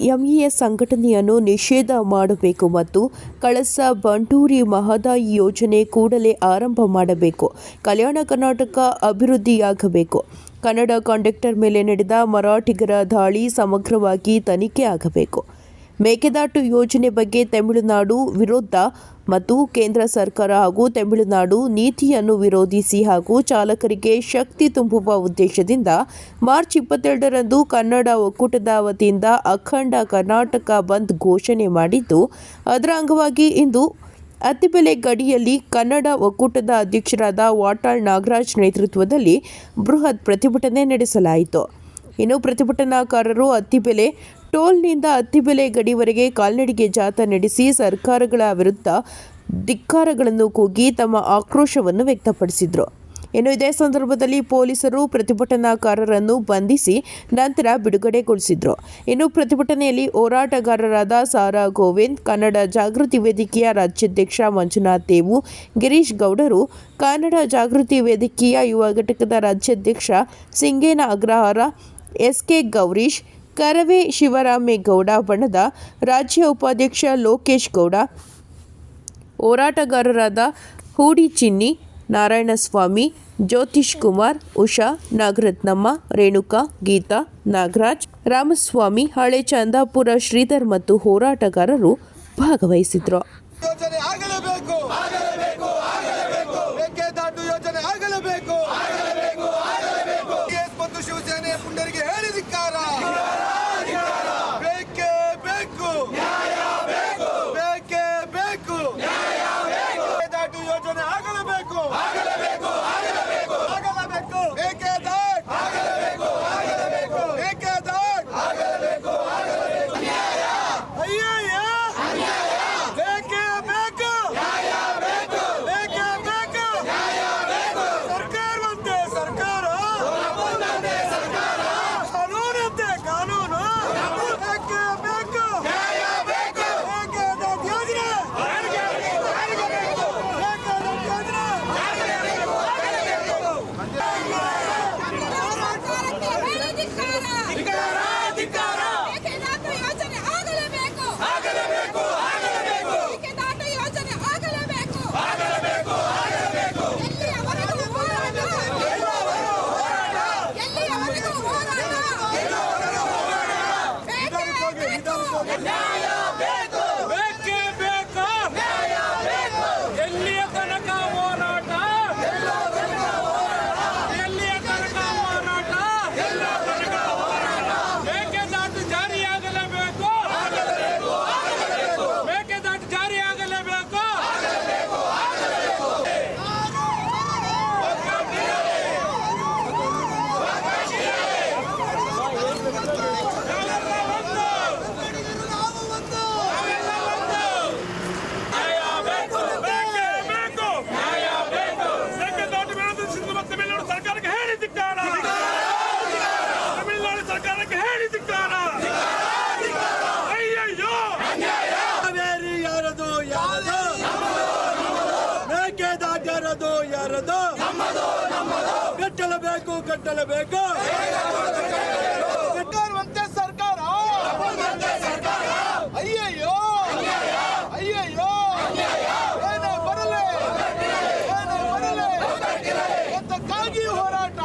MES ಸಂಘಟನೆಯನ್ನು ನಿಷೇಧ ಮಾಡಬೇಕು ಮತ್ತು ಕಳಸ ಬಂಡೂರಿ ಮಹದಾಯಿ ಯೋಜನೆ ಕೂಡಲೇ ಆರಂಭ ಮಾಡಬೇಕು. ಕಲ್ಯಾಣ ಕರ್ನಾಟಕ ಅಭಿವೃದ್ಧಿಯಾಗಬೇಕು. ಕನ್ನಡ ಕಂಡಕ್ಟರ್ ಮೇಲೆ ನಡೆದ ಮರಾಠಿಗರ ದಾಳಿ ಸಮಗ್ರವಾಗಿ ತನಿಖೆ ಆಗಬೇಕು. ಮೇಕೆದಾಟು ಯೋಜನೆ ಬಗ್ಗೆ ತಮಿಳುನಾಡು ವಿರುದ್ಧ ಮತ್ತು ಕೇಂದ್ರ ಸರ್ಕಾರ ಹಾಗೂ ತಮಿಳುನಾಡು ನೀತಿಯನ್ನು ವಿರೋಧಿಸಿ ಹಾಗೂ ಚಾಲಕರಿಗೆ ಶಕ್ತಿ ತುಂಬುವ ಉದ್ದೇಶದಿಂದ ಮಾರ್ಚ್ ಇಪ್ಪತ್ತೆರಡರಂದು ಕನ್ನಡ ಒಕ್ಕೂಟದ ವತಿಯಿಂದ ಅಖಂಡ ಕರ್ನಾಟಕ ಬಂದ್ ಘೋಷಣೆ ಮಾಡಿದ್ದು, ಅದರ ಅಂಗವಾಗಿ ಇಂದು ಅತಿಬೆಲೆ ಗಡಿಯಲ್ಲಿ ಕನ್ನಡ ಒಕ್ಕೂಟದ ಅಧ್ಯಕ್ಷರಾದ ವಾಟಾಳ್ ನಾಗರಾಜ್ ನೇತೃತ್ವದಲ್ಲಿ ಬೃಹತ್ ಪ್ರತಿಭಟನೆ ನಡೆಸಲಾಯಿತು. ಇನ್ನು ಪ್ರತಿಭಟನಾಕಾರರು ಅತ್ತಿಬೆಲೆ ಟೋಲ್ನಿಂದ ಅತ್ತಿಬೆಲೆ ಗಡಿವರೆಗೆ ಕಾಲ್ನಡಿಗೆ ಜಾಥಾ ನಡೆಸಿ ಸರ್ಕಾರಗಳ ವಿರುದ್ಧ ಧಿಕ್ಕಾರಗಳನ್ನು ಕೂಗಿ ತಮ್ಮ ಆಕ್ರೋಶವನ್ನು ವ್ಯಕ್ತಪಡಿಸಿದರು. ಇನ್ನು ಇದೇ ಸಂದರ್ಭದಲ್ಲಿ ಪೊಲೀಸರು ಪ್ರತಿಭಟನಾಕಾರರನ್ನು ಬಂಧಿಸಿ ನಂತರ ಬಿಡುಗಡೆಗೊಳಿಸಿದರು. ಇನ್ನು ಪ್ರತಿಭಟನೆಯಲ್ಲಿ ಹೋರಾಟಗಾರರಾದ ಸಾರಾ ಗೋವಿಂದ್, ಕನ್ನಡ ಜಾಗೃತಿ ವೇದಿಕೆಯ ರಾಜ್ಯಾಧ್ಯಕ್ಷ ಮಂಜುನಾಥ್ ದೇವು, ಗಿರೀಶ್ ಗೌಡರು, ಕನ್ನಡ ಜಾಗೃತಿ ವೇದಿಕೆಯ ಯುವ ಘಟಕದ ರಾಜ್ಯಾಧ್ಯಕ್ಷ ಸಿಂಗೇನ ಅಗ್ರಹಾರ ಎಸ್ ಕೆ ಗೌರೀಶ್ ಕರವೇ ಶಿವರಾಮೇಗೌಡ ಬಣದ ರಾಜ್ಯ ಉಪಾಧ್ಯಕ್ಷ ಲೋಕೇಶ್ ಗೌಡ, ಹೋರಾಟಗಾರರಾದ ಹೂಡಿ ಚಿನ್ನಿ, ನಾರಾಯಣಸ್ವಾಮಿ, ಜ್ಯೋತಿಷ್ ಕುಮಾರ್, ಉಷಾ, ನಾಗರತ್ನಮ್ಮ, ರೇಣುಕಾ, ಗೀತಾ, ನಾಗರಾಜ್, ರಾಮಸ್ವಾಮಿ, ಹಳೆ ಚಂದಾಪುರ, ಶ್ರೀಧರ್ ಮತ್ತು ಹೋರಾಟಗಾರರು ಭಾಗವಹಿಸಿದ್ರು. ಯೋಜನೆ ಆಗಲೇಬೇಕು ಯೋಜನೆ ಆಗಲೇಬೇಕು. ಯಾರದು ಕಟ್ಟಲೇಬೇಕು ಕಟ್ಟಲೇಬೇಕು. ಕಟ್ಟುವಂತೆ ಸರ್ಕಾರ. ಅಯ್ಯಯ್ಯೋ. ಅಯ್ಯಯ್ಯೋ. ಏನೇ ಬರಲಿ. ಏನೇ ಬರಲಿ. ಅದಕ್ಕಾಗಿ ಹೋರಾಟ.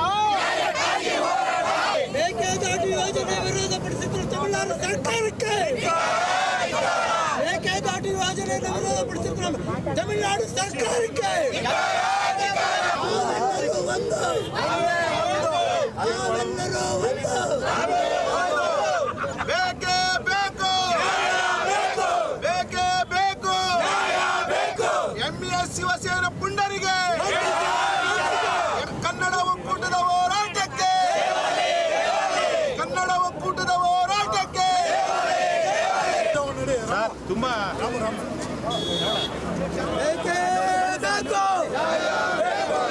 ಮೇಕೆದಾಟು ಯೋಜನೆ ವಿರೋಧಪಡಿಸಿದ್ರು ತಮಿಳುನಾಡು ಸರ್ಕಾರಕ್ಕೆ. ಮೇಕೆದಾಟು ಯೋಜನೆಯನ್ನು ವಿರೋಧಪಡಿಸಿದ್ರು ತಮಿಳುನಾಡು ಸರ್ಕಾರಕ್ಕೆ ನಾವೆಲ್ಲರೂ ಒಂದು ನಾವೆಲ್ಲರೂ ಒಂದು ಬೇಕೇ ಬೇಕು ಬೇಕೇ ಬೇಕು ಎಂಇಎಸ್ ಶಿವಸೇನೆ ಪುಂಡರಿಗೆ ಕನ್ನಡ ಒಕ್ಕೂಟದ ಹೋರಾಟಕ್ಕೆ ಕನ್ನಡ ಒಕ್ಕೂಟದ ಹೋರಾಟಕ್ಕೆ ತುಂಬಾ ಬೇಕೇ ಬೇಕು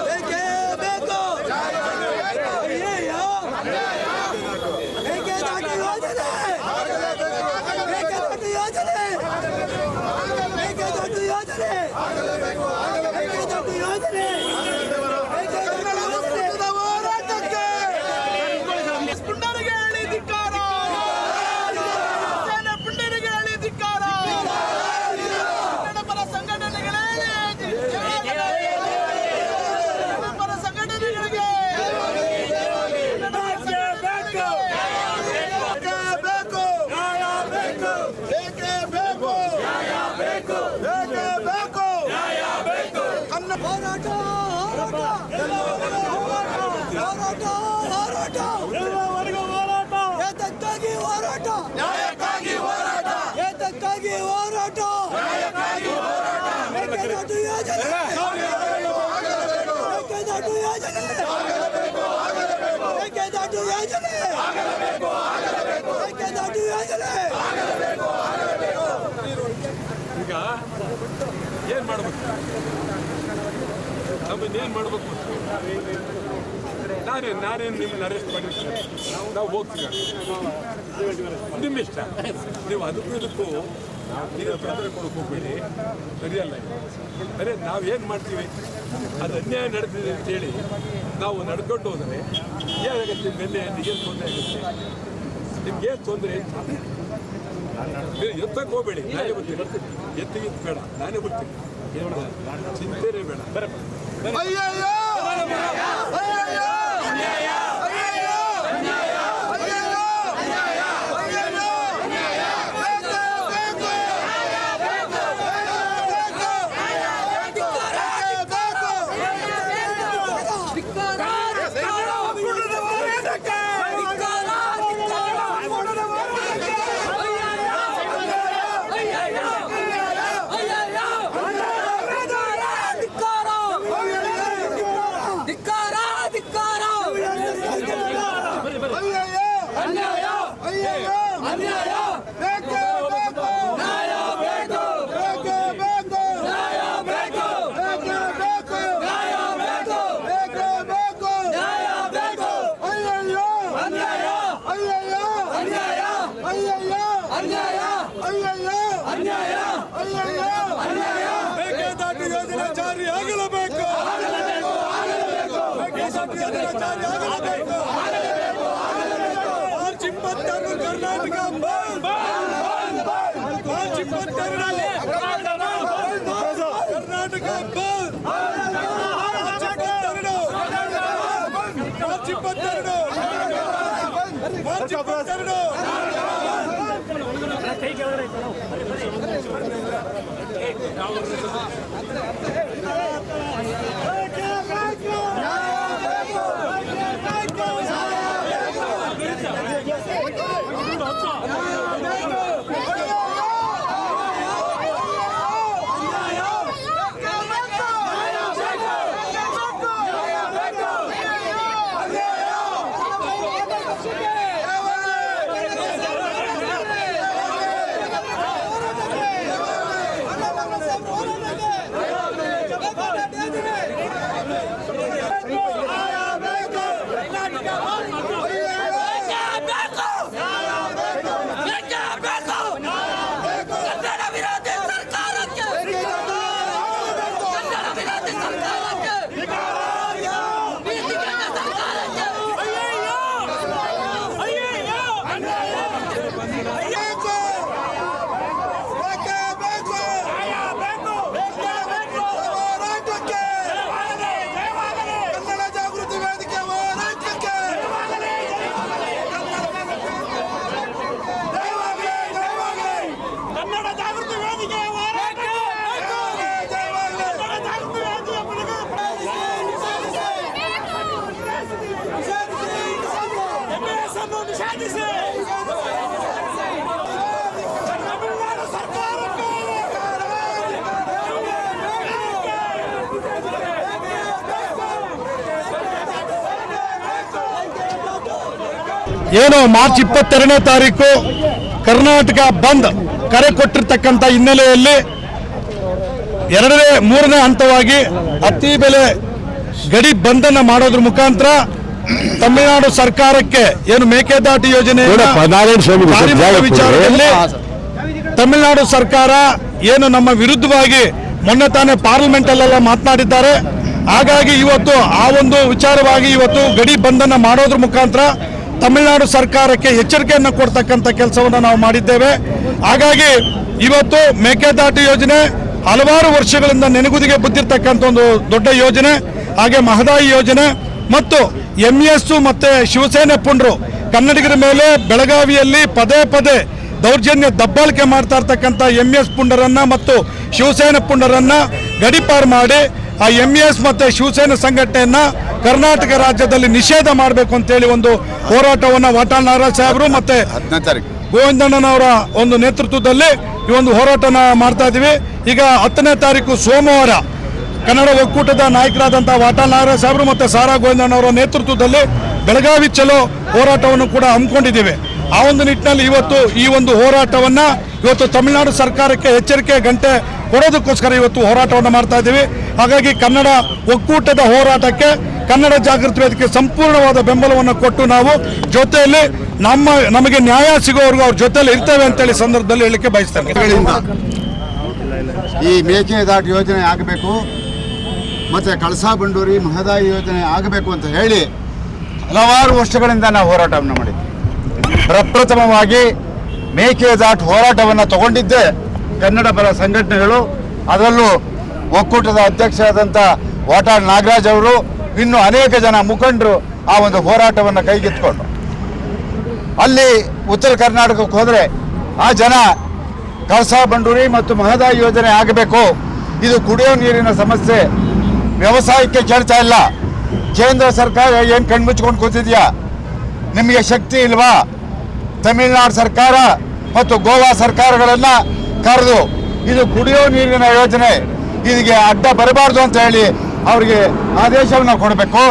ಬೇಕೇ ಬೇಕು ಅಯ್ಯಯ್ಯೋ ಮೇಕೆದಾಟು ಯೋಜನೆ ಮೇಕೆದಾಟು ಯೋಜನೆ ಮೇಕೆದಾಟು ಯೋಜನೆ ಮೇಕೆದಾಟು ಯೋಜನೆ ಮೇಕೆದಾಟು ಹೋರಾಟಕ್ಕೆ ಪುಂಡರಿಗೆ ಹೇಳಿದಿಕ್ಕಾರ ಹೋರಾಟ ಹೋರಾಟ ಹೋರಾಟ ಹೋರಾಟ ಏತಕ್ಕಾಗಿ ಹೋರಾಟ ನ್ಯಾಯಕ್ಕಾಗಿ ಹೋರಾಟ ಏತಕ್ಕಾಗಿ ಹೋರಾಟ ಮೇಕೆದಾಟು ಯೋಜನೆ ಮೇಕೆದಾಟು ಯೋಜನೆ ಮೇಕೆದಾಟು ಯೋಜನೆ ಮೇಕೆದಾಟು ಯೋಜನೆ ಈಗ ಏನ್ ಮಾಡ್ಬೇಕು ಏನ್ ಮಾಡ್ಬೇಕು? ನಾನೇನು ನಾನೇನು ನಿಮ್ಮನ್ನ ಅರೆಸ್ಟ್ ಮಾಡಿರ್ತೀನಿ ನಾವು ಹೋಗ್ತೀವಿ ನಿಮ್ಮ ಇಷ್ಟ? ನೀವು ಅದಕ್ಕೂ ಇದಕ್ಕೂ ನೀವು ತೊಂದರೆ ಕೊಡಕ್ಕೆ ಹೋಗ್ಬೇಡಿ. ಸರಿಯಲ್ಲ ಅದೇ ನಾವು ನಾವೇನು ಮಾಡ್ತೀವಿ? ಅದು ಅನ್ಯಾಯ ನಡೆದಿದೆ ಅಂತೇಳಿ ನಾವು ನಡ್ಕೊಂಡು ಹೋದರೆ ಏನಾಗುತ್ತೆ ಬೆಲೆ ಏನು ತೊಂದರೆ ಆಗುತ್ತೆ? ನಿಮ್ಗೆ ಏನು ತೊಂದರೆ ಎತ್ತಕ್ಕೆ ಹೋಗಬೇಡಿ. ನಾನೇ ಬರ್ತೀನಿ. ಎತ್ತಿಗೆ ಬೇಡ. ನಾನೇ ಬರ್ತೀನಿ. ಚಿಂತೆನೇ ಬೇಡ. ಬರಪ್ಪ ಅಯ್ಯಯ್ಯೋ ಅಯ್ಯಯ್ಯೋ ಅಯ್ಯಯ್ಯೋ ಅಯ್ಯಯ್ಯೋ ಅಯ್ಯಯ್ಯೋ ಬೇಕು ಅಯ್ಯಯ್ಯೋ ಅಯ್ಯಯ್ಯೋ ಅಯ್ಯಯ್ಯೋ ಬೇಕು ಬೇಕು ನ್ಯಾಯ ಬೇಕು ಬೇಕು ಬೇಕು ನ್ಯಾಯ ಬೇಕು ಬೇಕು ಬೇಕು ನ್ಯಾಯ ಬೇಕು ಬೇಕು ಬೇಕು ನ್ಯಾಯ ಬೇಕು ಅಯ್ಯಯ್ಯೋ ಅನ್ಯಾಯ ಅಯ್ಯಯ್ಯೋ ಅನ್ಯಾಯ ಅಯ್ಯಯ್ಯೋ ಅನ್ಯಾಯ ಅಯ್ಯಯ್ಯೋ ಅನ್ಯಾಯ ಅಯ್ಯಯ್ಯೋ ಅನ್ಯಾಯ アップルヘッド。ಏನು ಮಾರ್ಚ್ ಇಪ್ಪತ್ತೆರಡನೇ ತಾರೀಕು ಕರ್ನಾಟಕ ಬಂದ್ ಕರೆ ಕೊಟ್ಟಿರ್ತಕ್ಕಂಥ ಹಿನ್ನೆಲೆಯಲ್ಲಿ ಎರಡನೇ ಮೂರನೇ ಹಂತವಾಗಿ ಅತಿ ಬೆಲೆ ಗಡಿ ಬಂದನ್ನು ಮಾಡೋದ್ರ ಮುಖಾಂತರ ತಮಿಳುನಾಡು ಸರ್ಕಾರಕ್ಕೆ ಏನು ಮೇಕೆದಾಟು ಯೋಜನೆ ವಿಚಾರದಲ್ಲಿ ತಮಿಳುನಾಡು ಸರ್ಕಾರ ಏನು ನಮ್ಮ ವಿರುದ್ಧವಾಗಿ ಮೊನ್ನೆ ತಾನೇ ಪಾರ್ಲಿಮೆಂಟ್ ಅಲ್ಲೆಲ್ಲ ಮಾತನಾಡಿದ್ದಾರೆ. ಹಾಗಾಗಿ ಇವತ್ತು ಆ ಒಂದು ವಿಚಾರವಾಗಿ ಇವತ್ತು ಗಡಿ ಬಂಧನ ಮಾಡೋದ್ರ ಮುಖಾಂತರ ತಮಿಳುನಾಡು ಸರ್ಕಾರಕ್ಕೆ ಎಚ್ಚರಿಕೆಯನ್ನು ಕೊಡ್ತಕ್ಕಂಥ ಕೆಲಸವನ್ನು ನಾವು ಮಾಡಿದ್ದೇವೆ. ಹಾಗಾಗಿ ಇವತ್ತು ಮೇಕೆದಾಟು ಯೋಜನೆ ಹಲವಾರು ವರ್ಷಗಳಿಂದ ನೆನಗುದಿಗೆ ಬಿದ್ದಿರ್ತಕ್ಕಂಥ ಒಂದು ದೊಡ್ಡ ಯೋಜನೆ, ಹಾಗೆ ಮಹದಾಯಿ ಯೋಜನೆ ಮತ್ತು ಎಂ ಎಸ್ ಮತ್ತು ಶಿವಸೇನೆ ಪುಂಡ್ರು ಕನ್ನಡಿಗರ ಮೇಲೆ ಬೆಳಗಾವಿಯಲ್ಲಿ ಪದೇ ಪದೇ ದೌರ್ಜನ್ಯ ದಬ್ಬಾಳಿಕೆ ಮಾಡ್ತಾ ಇರ್ತಕ್ಕಂಥ ಎಂ ಎಸ್ ಪುಂಡರನ್ನ ಮತ್ತು ಶಿವಸೇನೆ ಪುಂಡರನ್ನ ಗಡಿಪಾರು ಮಾಡಿ ಆ ಎಂ ಎಸ್ ಮತ್ತು ಶಿವಸೇನೆ ಸಂಘಟನೆಯನ್ನ ಕರ್ನಾಟಕ ರಾಜ್ಯದಲ್ಲಿ ನಿಷೇಧ ಮಾಡಬೇಕು ಅಂತೇಳಿ ಒಂದು ಹೋರಾಟವನ್ನು ವಾಟಾಳ್ ನಾಗರಾಜ್ ಸಾಹೇಬರು ಮತ್ತೆ ಗೋವಿಂದಣ್ಣನವರ ಒಂದು ನೇತೃತ್ವದಲ್ಲಿ ಈ ಒಂದು ಹೋರಾಟನ ಮಾಡ್ತಾ ಇದ್ದೀವಿ ಈಗ ಹತ್ತನೇ ತಾರೀಕು ಸೋಮವಾರ ಕನ್ನಡ ಒಕ್ಕೂಟದ ನಾಯಕರಾದಂಥ ವಾಟಾಳ್ ನಾಗರಾಜ್ ಸಾಹೇಬರು ಮತ್ತು ಸಾರಾ ಗೋವಿಂದಣ್ಣವರ ನೇತೃತ್ವದಲ್ಲಿ ಬೆಳಗಾವಿ ಚಲೋ ಹೋರಾಟವನ್ನು ಕೂಡ ಹಮ್ಮಿಕೊಂಡಿದ್ದೀವಿ. ಆ ಒಂದು ನಿಟ್ಟಿನಲ್ಲಿ ಇವತ್ತು ಈ ಒಂದು ಹೋರಾಟವನ್ನ ಇವತ್ತು ತಮಿಳುನಾಡು ಸರ್ಕಾರಕ್ಕೆ ಎಚ್ಚರಿಕೆ ಗಂಟೆ ಕೊಡೋದಕ್ಕೋಸ್ಕರ ಇವತ್ತು ಹೋರಾಟವನ್ನು ಮಾಡ್ತಾ ಇದ್ದೀವಿ. ಹಾಗಾಗಿ ಕನ್ನಡ ಒಕ್ಕೂಟದ ಹೋರಾಟಕ್ಕೆ ಕನ್ನಡ ಜಾಗೃತಿ ವೇದಿಕೆ ಸಂಪೂರ್ಣವಾದ ಬೆಂಬಲವನ್ನು ಕೊಟ್ಟು ನಾವು ಜೊತೆಯಲ್ಲಿ ನಮ್ಮ, ನಮಗೆ ನ್ಯಾಯ ಸಿಗೋವರೆಗೂ ಅವ್ರ ಜೊತೆಯಲ್ಲಿ ಇರ್ತೇವೆ ಅಂತೇಳಿ ಸಂದರ್ಭದಲ್ಲಿ ಹೇಳಲಿಕ್ಕೆ ಬಯಸ್ತೇನೆ. ಈ ಮೇಕೆದಾಟು ಯೋಜನೆ ಆಗಬೇಕು, ಮತ್ತು ಕಳಸಾ ಬಂಡೂರಿ ಮಹದಾಯಿ ಯೋಜನೆ ಆಗಬೇಕು ಅಂತ ಹೇಳಿ ಹಲವಾರು ವರ್ಷಗಳಿಂದ ನಾವು ಹೋರಾಟವನ್ನು ಮಾಡಿದ್ವಿ. ಪ್ರಪ್ರಥಮವಾಗಿ ಮೇಕೆದಾಟು ಹೋರಾಟವನ್ನು ತಗೊಂಡಿದ್ದೆ. ಕನ್ನಡ ಪರ ಸಂಘಟನೆಗಳು, ಅದರಲ್ಲೂ ಒಕ್ಕೂಟದ ಅಧ್ಯಕ್ಷರಾದಂಥ ವಾಟಾಳ್ ನಾಗರಾಜ್ ಅವರು, ಇನ್ನು ಅನೇಕ ಜನ ಮುಖಂಡರು ಆ ಒಂದು ಹೋರಾಟವನ್ನು ಕೈಗೆತ್ತಿಕೊಂಡು ಅಲ್ಲಿ ಉತ್ತರ ಕರ್ನಾಟಕಕ್ಕೆ ಹೋದರೆ ಆ ಜನ ಕಳಸಾ ಬಂಡೂರಿ ಮತ್ತು ಮಹದಾಯಿ ಯೋಜನೆ ಆಗಬೇಕು. ಇದು ಕುಡಿಯೋ ನೀರಿನ ಸಮಸ್ಯೆ. ವ್ಯವಸಾಯಕ್ಕೆ ಕೇಳ್ತಾ ಇಲ್ಲ. ಕೇಂದ್ರ ಸರ್ಕಾರ ಏನು ಕಣ್ಮುಚ್ಕೊಂಡು ಕೂತಿದ್ಯಾ? ನಿಮಗೆ ಶಕ್ತಿ ಇಲ್ವಾ? ತಮಿಳುನಾಡು ಸರ್ಕಾರ ಮತ್ತು ಗೋವಾ ಸರ್ಕಾರಗಳನ್ನು ಕರೆದು, ಇದು ಕುಡಿಯೋ ನೀರಿನ ಯೋಜನೆ ಇದಕ್ಕೆ ಅಡ್ಡ ಬರಬಾರ್ದು ಅಂತ ಹೇಳಿ ಅವರಿಗೆ ಆದೇಶವನ್ನು ಕೊಡಬೇಕು.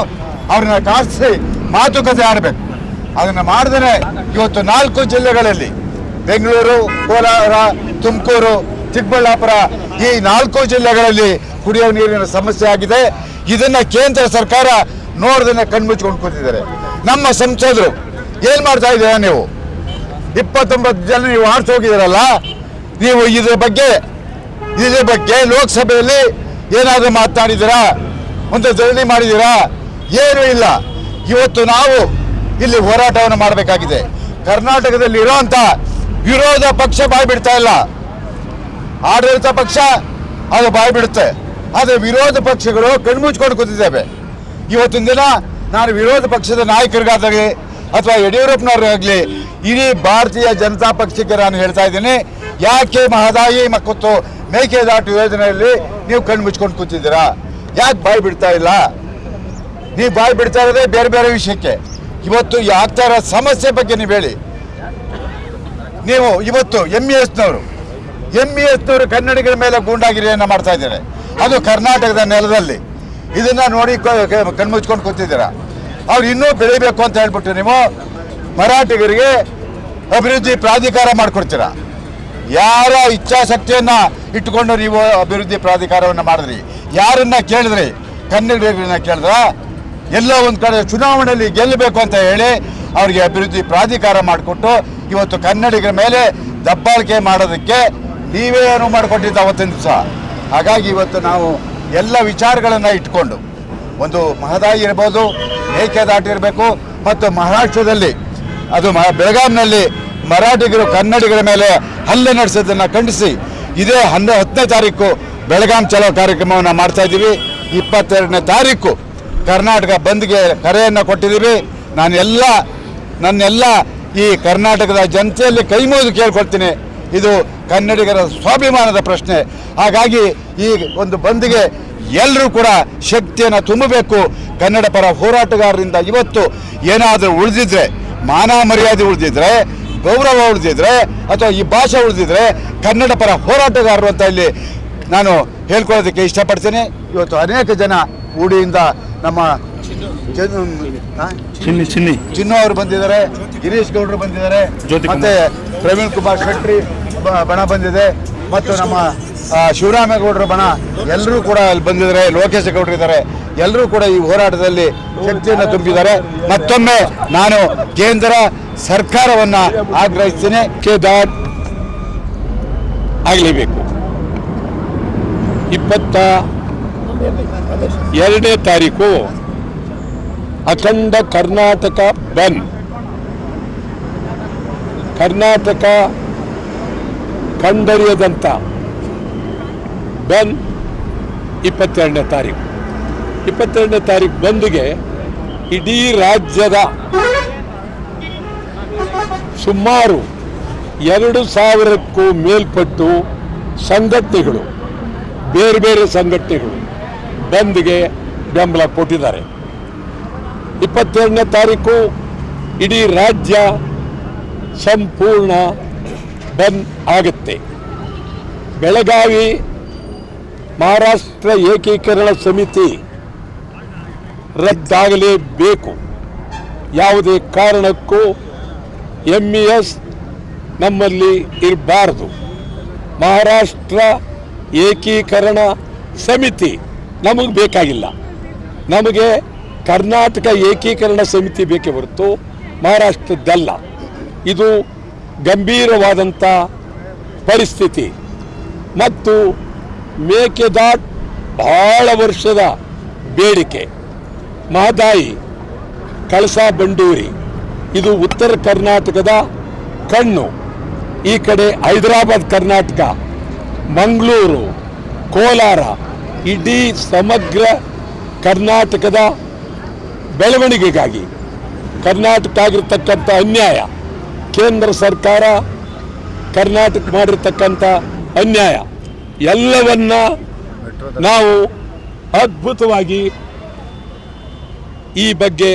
ಅವ್ರನ್ನ ಕಾಸಿ ಮಾತುಕತೆ ಆಡಬೇಕು. ಅದನ್ನು ಮಾಡಿದ್ರೆ ಇವತ್ತು ನಾಲ್ಕು ಜಿಲ್ಲೆಗಳಲ್ಲಿ ಬೆಂಗಳೂರು, ಕೋಲಾರ, ತುಮಕೂರು, ಚಿಕ್ಕಬಳ್ಳಾಪುರ ಈ ನಾಲ್ಕು ಜಿಲ್ಲೆಗಳಲ್ಲಿ ಕುಡಿಯುವ ನೀರಿನ ಸಮಸ್ಯೆ ಆಗಿದೆ. ಇದನ್ನ ಕೇಂದ್ರ ಸರ್ಕಾರ ನೋಡ್ದನ್ನ ಕಣ್ಮುಚ್ಕೊಂಡು ಕೂತಿದ್ದಾರೆ. ನಮ್ಮ ಸಂಸದರು ಏನ್ ಮಾಡ್ತಾ ಇದ್ದೀರಾ ನೀವು? ಇಪ್ಪತ್ತೊಂಬತ್ತು ಜನ ನೀವು ಆರ್ಸಿ ಹೋಗಿದ್ದೀರಲ್ಲ ನೀವು ಇದ್ರ ಬಗ್ಗೆ ಇದ್ರ ಬಗ್ಗೆ ಲೋಕಸಭೆಯಲ್ಲಿ ಏನಾದರೂ ಮಾತನಾಡಿದ್ದೀರಾ ಒಂದು ಧರಣಿ ಮಾಡಿದ್ದೀರಾ? ಏನೂ ಇಲ್ಲ. ಇವತ್ತು ನಾವು ಇಲ್ಲಿ ಹೋರಾಟವನ್ನು ಮಾಡಬೇಕಾಗಿದೆ. ಕರ್ನಾಟಕದಲ್ಲಿ ಇರುವಂತ ವಿರೋಧ ಪಕ್ಷ ಬಾಯಿ ಬಿಡ್ತಾ ಇಲ್ಲ. ಆಡಳಿತ ಪಕ್ಷ ಅದು ಬಾಯಿ ಬಿಡುತ್ತೆ ಆದರೆ ವಿರೋಧ ಪಕ್ಷಗಳು ಕಣ್ಮುಚ್ಕೊಂಡು ಕೂತಿದ್ದೇವೆ. ಇವತ್ತಿನ ದಿನ ನಾನು ವಿರೋಧ ಪಕ್ಷದ ನಾಯಕರಿಗಾಗಲಿ ಅಥವಾ ಯಡಿಯೂರಪ್ಪನವ್ರಿಗಾಗಲಿ ಇಡೀ ಭಾರತೀಯ ಜನತಾ ಪಕ್ಷಕ್ಕೆ ನಾನು ಹೇಳ್ತಾ ಇದ್ದೀನಿ, ಯಾಕೆ ಮಹದಾಯಿ ಮಕ್ಕತ್ತು ಮೇಕೆದಾಟು ಯೋಜನೆಯಲ್ಲಿ ನೀವು ಕಣ್ಣು ಮುಚ್ಕೊಂಡು ಕೂತಿದ್ದೀರಾ? ಯಾಕೆ ಬಾಯಿ ಬಿಡ್ತಾ ಇಲ್ಲ? ನೀವು ಬಾಯಿ ಬಿಡ್ತಾ ಇರೋದೇ ಬೇರೆ ಬೇರೆ ವಿಷಯಕ್ಕೆ. ಇವತ್ತು ಯಾಕ್ತಾರ ಸಮಸ್ಯೆ ಬಗ್ಗೆ ನೀವು ಹೇಳಿ. ನೀವು ಇವತ್ತು ಎಂ ಇ ಎಸ್ನವರು ಎಂ ಇ ಎಸ್ನವರು ಕನ್ನಡಿಗರ ಮೇಲೆ ಗೂಂಡಾಗಿರಿಯನ್ನು ಮಾಡ್ತಾ ಇದ್ದಾರೆ. ಅದು ಕರ್ನಾಟಕದ ನೆಲದಲ್ಲಿ. ಇದನ್ನ ನೋಡಿ ಕಣ್ಮುಚ್ಕೊಂಡು ಕೂತಿದ್ದೀರಾ? ಅವ್ರು ಇನ್ನೂ ಬೆಳಿಬೇಕು ಅಂತ ಹೇಳ್ಬಿಟ್ಟು ನೀವು ಮರಾಠಿಗರಿಗೆ ಅಭಿವೃದ್ಧಿ ಪ್ರಾಧಿಕಾರ ಮಾಡಿಕೊಡ್ತೀರಾ? ಯಾರ ಇಚ್ಛಾಶಕ್ತಿಯನ್ನ ಇಟ್ಟುಕೊಂಡು ನೀವು ಅಭಿವೃದ್ಧಿ ಪ್ರಾಧಿಕಾರವನ್ನು ಮಾಡಿದ್ರಿ? ಯಾರನ್ನ ಕೇಳಿದ್ರಿ? ಕನ್ನಡಿಗರನ್ನ ಕೇಳಿದ್ರ? ಎಲ್ಲ ಒಂದು ಕಡೆ ಚುನಾವಣೆಯಲ್ಲಿ ಗೆಲ್ಲಬೇಕು ಅಂತ ಹೇಳಿ ಅವರಿಗೆ ಅಭಿವೃದ್ಧಿ ಪ್ರಾಧಿಕಾರ ಮಾಡಿಕೊಟ್ಟು ಇವತ್ತು ಕನ್ನಡಿಗರ ಮೇಲೆ ದಬ್ಬಾಳಿಕೆ ಮಾಡೋದಕ್ಕೆ ನೀವೇ ಏನು ಮಾಡಿಕೊಟ್ಟಿದ್ದ ಅವತ್ತಿನ ದಿವಸ ಹಾಗಾಗಿ ಇವತ್ತು ನಾವು ಎಲ್ಲ ವಿಚಾರಗಳನ್ನು ಇಟ್ಕೊಂಡು ಒಂದು ಮಹದಾಯಿ ಇರ್ಬೋದು ಮೇಕೆದಾಟು ದಾಟಿರಬೇಕು ಮತ್ತು ಮಹಾರಾಷ್ಟ್ರದಲ್ಲಿ, ಅದು ಮ ಬೆಳಗಾಂನಲ್ಲಿ ಮರಾಠಿಗರು, ಕನ್ನಡಿಗರ ಮೇಲೆ ಹಲ್ಲೆ ನಡೆಸೋದನ್ನು ಖಂಡಿಸಿ, ಇದೇ ಹನ್ನ ಹತ್ತನೇ ತಾರೀಕು ಬೆಳಗಾಂ ಚಲೋ ಕಾರ್ಯಕ್ರಮವನ್ನು ಮಾಡ್ತಾ ಇದ್ದೀವಿ ಇಪ್ಪತ್ತೆರಡನೇ ತಾರೀಕು ಕರ್ನಾಟಕ ಬಂದ್ಗೆ ಕರೆಯನ್ನು ಕೊಟ್ಟಿದ್ದೀವಿ ನಾನು ಎಲ್ಲ, ನನ್ನೆಲ್ಲ ಈ ಕರ್ನಾಟಕದ ಜನತೆಯಲ್ಲಿ ಕೈ ಮುಗಿದು ಕೇಳ್ಕೊಳ್ತೀನಿ. ಇದು ಕನ್ನಡಿಗರ ಸ್ವಾಭಿಮಾನದ ಪ್ರಶ್ನೆ. ಹಾಗಾಗಿ ಈ ಒಂದು ಬಂದ್ಗೆ ಎಲ್ಲರೂ ಕೂಡ ಶಕ್ತಿಯನ್ನು ತುಂಬಬೇಕು. ಕನ್ನಡ ಪರ ಹೋರಾಟಗಾರರಿಂದ ಇವತ್ತು ಏನಾದರೂ ಉಳಿದಿದ್ರೆ ಮಾನ ಮರ್ಯಾದೆ ಉಳಿದಿದ್ರೆ ಗೌರವ ಉಳಿದಿದ್ರೆ ಅಥವಾ ಈ ಭಾಷೆ ಉಳಿದಿದ್ರೆ ಕನ್ನಡ ಪರ ಹೋರಾಟಗಾರರು ಅಂತ ಇಲ್ಲಿ ನಾನು ಹೇಳ್ಕೊಳ್ಳೋದಕ್ಕೆ ಇಷ್ಟಪಡ್ತೀನಿ ಇವತ್ತು ಅನೇಕ ಜನ ಊಡಿಯಿಂದ ನಮ್ಮ? ಚಿನ್ನಿ ಅವರು ಬಂದಿದ್ದಾರೆ ಗಿರೀಶ್ ಗೌಡರು ಬಂದಿದ್ದಾರೆ. ಮತ್ತೆ ಪ್ರವೀಣ್ ಕುಮಾರ್ ಶೆಟ್ಟಿ ಬಣ ಬಂದಿದೆ ಮತ್ತು ನಮ್ಮ ಶಿವರಾಮೇಗೌಡರ ಬಣ ಎಲ್ಲರೂ ಕೂಡ ಅಲ್ಲಿ ಬಂದಿದ್ದಾರೆ ಲೋಕೇಶ್ ಗೌಡರು ಇದ್ದಾರೆ ಎಲ್ಲರೂ ಕೂಡ ಈ ಹೋರಾಟದಲ್ಲಿ ಶಕ್ತಿಯನ್ನು ತುಂಬಿದ್ದಾರೆ. ಮತ್ತೊಮ್ಮೆ ನಾನು ಕೇಂದ್ರ ಸರ್ಕಾರವನ್ನ ಆಗ್ರಹಿಸ್ತೇನೆ. ಕೇದಾರ್ ಆಗಲೇಬೇಕು. ಇಪ್ಪತ್ತ ಎರಡನೇ ತಾರೀಕು ಅಖಂಡ ಕರ್ನಾಟಕ ಬಂದ್. ಕರ್ನಾಟಕ ಕಂಡರಿಯದಂಥ ಬಂದ್ ಇಪ್ಪತ್ತೆರಡನೇ ತಾರೀಕು. ಇಪ್ಪತ್ತೆರಡನೇ ತಾರೀಕು ಬಂದ್ಗೆ ಇಡೀ ರಾಜ್ಯದ ಸುಮಾರು ಎರಡು ಸಾವಿರಕ್ಕೂ ಮೇಲ್ಪಟ್ಟು ಸಂಘಟನೆಗಳು, ಬೇರೆ ಬೇರೆ ಸಂಘಟನೆಗಳು ಬಂದ್ಗೆ ಬೆಂಬಲ ಕೊಟ್ಟಿದ್ದಾರೆ. ಇಪ್ಪತ್ತೆರಡನೇ ತಾರೀಕು ಇಡೀ ರಾಜ್ಯ ಸಂಪೂರ್ಣ ಬಂದ್ ಆಗುತ್ತೆ. ಬೆಳಗಾವಿ ಮಹಾರಾಷ್ಟ್ರ ಏಕೀಕರಣ ಸಮಿತಿ ರದ್ದಾಗಲೇಬೇಕು ಯಾವುದೇ ಕಾರಣಕ್ಕೂ ಎಂ ಇ ಎಸ್ ನಮ್ಮಲ್ಲಿ ಇರಬಾರದು. ಮಹಾರಾಷ್ಟ್ರ ಏಕೀಕರಣ ಸಮಿತಿ ನಮಗೆ ಬೇಕಾಗಿಲ್ಲ. ನಮಗೆ ಕರ್ನಾಟಕ ಏಕೀಕರಣ ಸಮಿತಿ ಬೇಕೇ ಹೊರತು ಮಹಾರಾಷ್ಟ್ರದ್ದಲ್ಲ. ಇದು ಗಂಭೀರವಾದಂಥ ಪರಿಸ್ಥಿತಿ. ಮತ್ತು ಮೇಕೆದಾಟ್ ಬಹಳ ವರ್ಷದ ಬೇಡಿಕೆ. ಮಹದಾಯಿ ಕಳಸಾ ಬಂಡೂರಿ. ಇದು ಉತ್ತರ ಕರ್ನಾಟಕದ ಕಣ್ಣು. ಈ ಕಡೆ ಹೈದರಾಬಾದ್ ಕರ್ನಾಟಕ, ಮಂಗಳೂರು, ಕೋಲಾರ, ಇಡೀ ಸಮಗ್ರ ಕರ್ನಾಟಕದ ಬೆಳವಣಿಗೆಗಾಗಿ ಕರ್ನಾಟಕ ಆಗಿರ್ತಕ್ಕಂಥ ಅನ್ಯಾಯ, ಕೇಂದ್ರ ಸರ್ಕಾರ ಕರ್ನಾಟಕ ಮಾಡಿರ್ತಕ್ಕಂಥ ಅನ್ಯಾಯ, ಎಲ್ಲವನ್ನ ನಾವು ಅದ್ಭುತವಾಗಿ ಈ ಬಗ್ಗೆ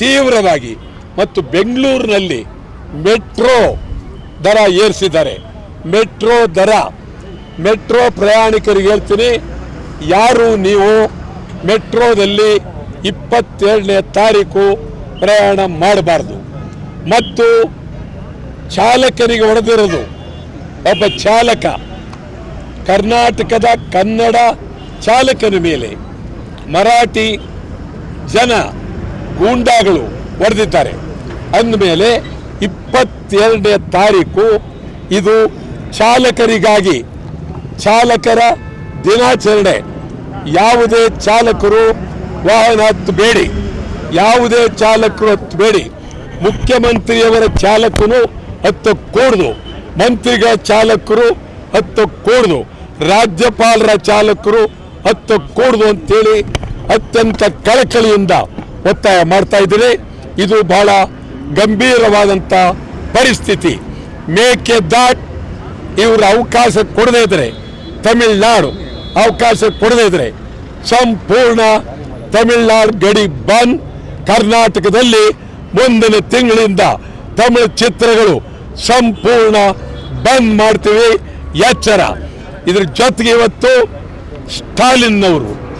ತೀವ್ರವಾಗಿ ಮತ್ತು ಬೆಂಗಳೂರಿನಲ್ಲಿ ಮೆಟ್ರೋ ದರ ಏರಿಸಿದ್ದಾರೆ. ಮೆಟ್ರೋ ದರ, ಮೆಟ್ರೋ ಪ್ರಯಾಣಿಕರಿಗೆ ಹೇಳ್ತೀನಿ, ಯಾರು ನೀವು ಮೆಟ್ರೋದಲ್ಲಿ ಇಪ್ಪತ್ತೆರಡನೇ ತಾರೀಕು ಪ್ರಯಾಣ ಮಾಡಬಾರ್ದು. ಮತ್ತು ಚಾಲಕನಿಗೆ ಹೊಡೆದಿರೋದು, ಒಬ್ಬ ಚಾಲಕ, ಕರ್ನಾಟಕದ ಕನ್ನಡ ಚಾಲಕನ ಮೇಲೆ. ಮರಾಠಿ ಜನ ಗೂಂಡಾಗಳು ಹೊಡೆದಿದ್ದಾರೆ. ಅಂದಮೇಲೆ ಇಪ್ಪತ್ತೆರಡನೇ ತಾರೀಕು ಇದು ಚಾಲಕರಿಗಾಗಿ ಚಾಲಕರ ದಿನಾಚರಣೆ. ಯಾವುದೇ ಚಾಲಕರು ವಾಹನ ಹತ್ತಬೇಡಿ. ಯಾವುದೇ ಚಾಲಕರು ಹತ್ತಬೇಡಿ. ಮುಖ್ಯಮಂತ್ರಿಯವರ ಚಾಲಕನು ಹತ್ತು ಹತ್ತಕ್ಕೂಡ್ದು ಮಂತ್ರಿಗಳ ಚಾಲಕರು ಹತ್ತು ಹತ್ತಕ್ಕೂಡ್ದು ರಾಜ್ಯಪಾಲರ ಚಾಲಕರು ಹತ್ತು ಹತ್ತಕ್ಕೂಡ್ದು ಅಂತೇಳಿ ಅತ್ಯಂತ ಕಳಕಳಿಯಿಂದ ಒತ್ತಾಯ ಮಾಡ್ತಾ ಇದ್ದೀನಿ. ಇದು ಬಹಳ ಗಂಭೀರವಾದಂಥ ಪರಿಸ್ಥಿತಿ. ಮೇಕೆ ದಾಟ್ ಇವರು ಅವಕಾಶ ಕೊಡದೇ ಇದ್ರೆ, ತಮಿಳ್ನಾಡು ಅವಕಾಶ ಕೊಡದೇ ಇದ್ರೆ, ಸಂಪೂರ್ಣ ತಮಿಳ್ನಾಡು ಗಡಿ ಬಂದ್ ಕರ್ನಾಟಕದಲ್ಲಿ ಮುಂದಿನ ತಿಂಗಳಿಂದ ತಮಿಳು ಚಿತ್ರಗಳು ಸಂಪೂರ್ಣ ಬಂದ್ ಮಾಡ್ತೀವಿ. ಎಚ್ಚರ. ಇದ್ರ ಜೊತೆಗೆ ಇವತ್ತು ಸ್ಟಾಲಿನ್ನವರು